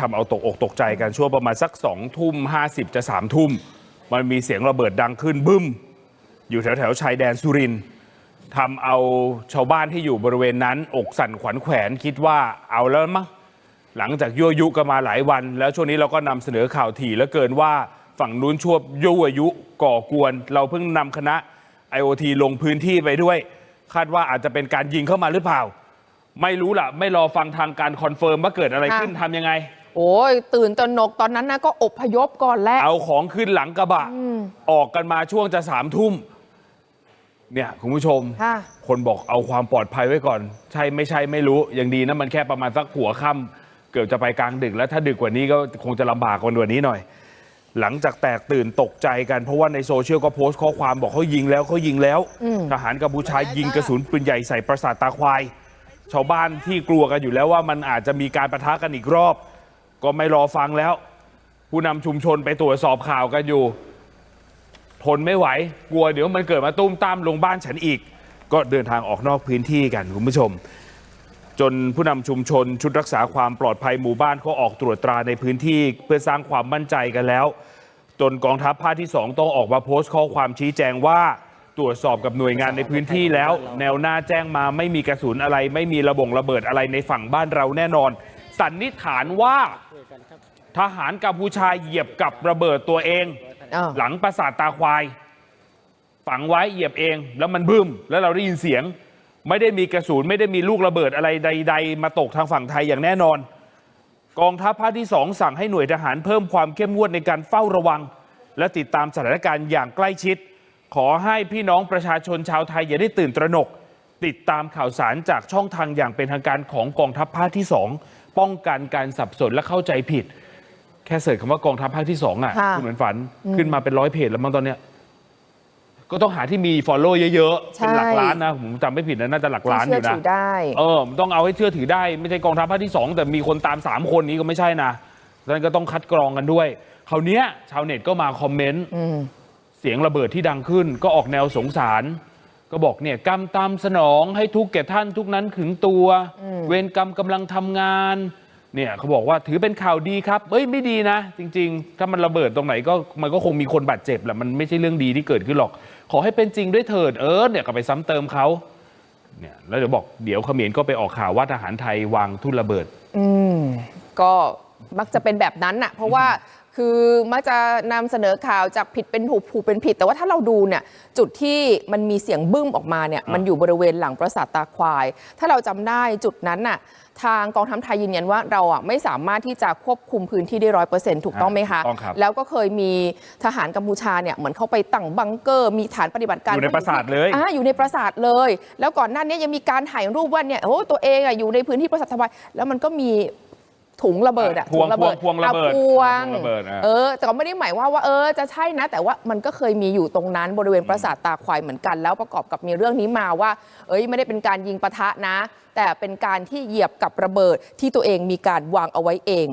ทำเอาตกอกตกใจกันช่วงประมาณสักสองทุ่มห้าสิบจะสามทุ่ม มันมีเสียงระเบิดดังขึ้นบึ้ม อยู่แถวแถวๆชายแดนสุรินทร์ทำเอาชาวบ้านที่อยู่บริเวณนั้น อกสั่นขวัญแขวนคิดว่าเอาแล้วมั้งหลังจากยั่วยุกันมาหลายวัน แล้วช่วงนี้เราก็นำเสนอข่าวถี่แล้วเกินว่าฝั่งนู้นชั่วยั่วยุก่อกวน เราเพิ่งนำคณะ IoT ลงพื้นที่ไปด้วย คาดว่าอาจจะเป็นการยิงเข้ามาหรือเปล่า ไม่รู้ล่ะ ไม่รอฟังทางการคอนเฟิร์มว่าเกิดอะไรขึ้นทำยังไง โอ้ยตื่นตระหนกตอนนั้นนะก็อบพยพก่อนแล้ว เอาของขึ้นหลังกระบะ ออกกันมาช่วงจะสามทุ่ม เนี่ยคุณผู้ชม ค่ะ คนบอกเอาความปลอดภัยไว้ก่อน ใช่ไม่ใช่ไม่รู้ยังดีนะมันแค่ประมาณสักหัวค่ำเกือบจะไปกลางดึกแล้วถ้าดึกกว่านี้ก็คงจะลำบากกว่านี้หน่อย หลังจากแตกตื่นตกใจกันเพราะว่าในโซเชียลก็โพสต์ข้อความบอกเขายิงแล้วเขายิงแล้ว ทหารกัมพูชายิงกระสุนปืนใหญ่ใส่ปราสาทตาควาย ชาวบ้านที่กลัวกันอยู่แล้วว่ามันอาจจะมีการประทะกันอีกรอบ ก็ไม่รอฟังแล้ว ผู้นำชุมชนไปตรวจสอบข่าวกันอยู่ ทนไม่ไหว กลัวเดี๋ยวมันเกิดมาตุ้มตามลงบ้านฉันอีก ก็เดินทางออกนอกพื้นที่กันคุณผู้ชม จนผู้นำชุมชนชุดรักษาความปลอดภัยหมู่บ้านเขาออกตรวจตราในพื้นที่เพื่อสร้างความมั่นใจกันแล้ว จนกองทัพภาคที่ 2 ต้องออกมาโพสต์ข้อความชี้แจงว่าตรวจสอบกับหน่วยงานในพื้นที่แล้ว แนวหน้าแจ้งมาไม่มีกระสุนอะไร ไม่มีระบงระเบิดอะไรในฝั่งบ้านเราแน่นอน สันนิษฐานว่า ทหารกัมพูชาเหยียบกับระเบิดตัวเองเออหลังปราสาทตาควาย ฝังไว้เหยียบเอง แล้วมันบึ้ม แล้วเราได้ยินเสียง ไม่ได้มีกระสุนไม่ได้มีลูกระเบิดอะไรใด ๆ มาตกทางฝั่งไทยอย่างแน่นอน กองทัพภาคที่สองสั่งให้หน่วยทหารเพิ่มความเข้มงวดในการเฝ้าระวัง และติดตามสถานการณ์อย่างใกล้ชิด ขอให้พี่น้องประชาชนชาวไทยอย่าได้ตื่นตระหนก ติดตามข่าวสารจากช่องทางอย่างเป็นทางการของกองทัพภาคที่สองป้องกันการสับสนและเข้าใจผิด แค่เสิร์ชคำว่ากองทัพภาคที่สองอะค่ะ คุณเหมือนฝันขึ้นมาเป็นร้อยเพจแล้วมั้งตอนเนี้ยก็ต้องหาที่มี follow เยอะๆ เป็นหลักล้านนะผมจำไม่ผิดนะน่าจะหลักล้านอเชื่อยู่นะ ถือได้ เออมันต้องเอาให้เชื่อถือได้ ไม่ใช่กองทัพภาคที่สองแต่มีคนตามสามคนนี้ก็ไม่ใช่นะดังนั้นก็ต้องคัดกรองกันด้วย คราวเนี้ยชาวเน็ตก็มาคอมเมนต์อืมเสียงระเบิดที่ดังขึ้น ก็ออกแนวสงสาร ก็บอกเนี่ยกรรมตามสนองให้ทุกข์แก่ท่านทุกนั้นขึงตัว เวรกรรมกำลังทำงาน เนี่ยเขาบอกว่าถือเป็นข่าวดีครับเอ้ยไม่ดีนะ จริง ๆ ถ้ามันระเบิดตรงไหนก็มันก็คงมีคนบาดเจ็บแหละมันไม่ใช่เรื่องดีที่เกิดขึ้นหรอก ขอให้เป็นจริงด้วยเถิดเออเนี่ยก็ไปซ้ำเติมเขาเนี่ยแล้วเดี๋ยวบอกเดี๋ยวเขมรก็ไปออกข่าวว่าทหารไทยวางทุ่นระเบิด อืมก็มักจะเป็นแบบนั้นน่ะ เพราะว่า คือมักจะนำเสนอข่าวจากผิดเป็นถูกผูกเป็นผิด แต่ว่าถ้าเราดูเนี่ยจุดที่มันมีเสียงบึ้มออกมาเนี่ยมันอยู่บริเวณหลังปราสาทตาควาย ถ้าเราจำได้จุดนั้นน่ะทางกองทัพไทยยืนยันว่าเราอะไม่สามารถที่จะควบคุมพื้นที่ได้ร้อยเปอร์เซ็นต์ถูกต้องไหมคะถูกต้องครับแล้วก็เคยมีทหารกัมพูชาเนี่ยเหมือนเข้าไปตั้งบังเกอร์ มีฐานปฏิบัติการอยู่ในปราสาทเลยอ่าอยู่ในปราสาทเลย แล้วก่อนหน้านี้ยังมีการถ่ายรูปว่าเนี่ยโอ้ตัวเองอะอยู่ในพื้นที่ปราสาททวายแล้วมันก็มี ถุงระเบิดอะพวงถุระเบิดพวงพวงระเบิดอะพวงพวงระเบิดอะเออแต่ก็ไม่ได้หมายว่าว่าเออจะใช่นะ แต่ว่ามันก็เคยมีอยู่ตรงนั้นบริเวณปราสาทตาควายเหมือนกัน แล้วประกอบกับมีเรื่องนี้มาว่า เอ้ยไม่ได้เป็นการยิงปะทะนะ แต่เป็นการที่เหยียบกับระเบิดที่ตัวเองมีการวางเอาไว้เอง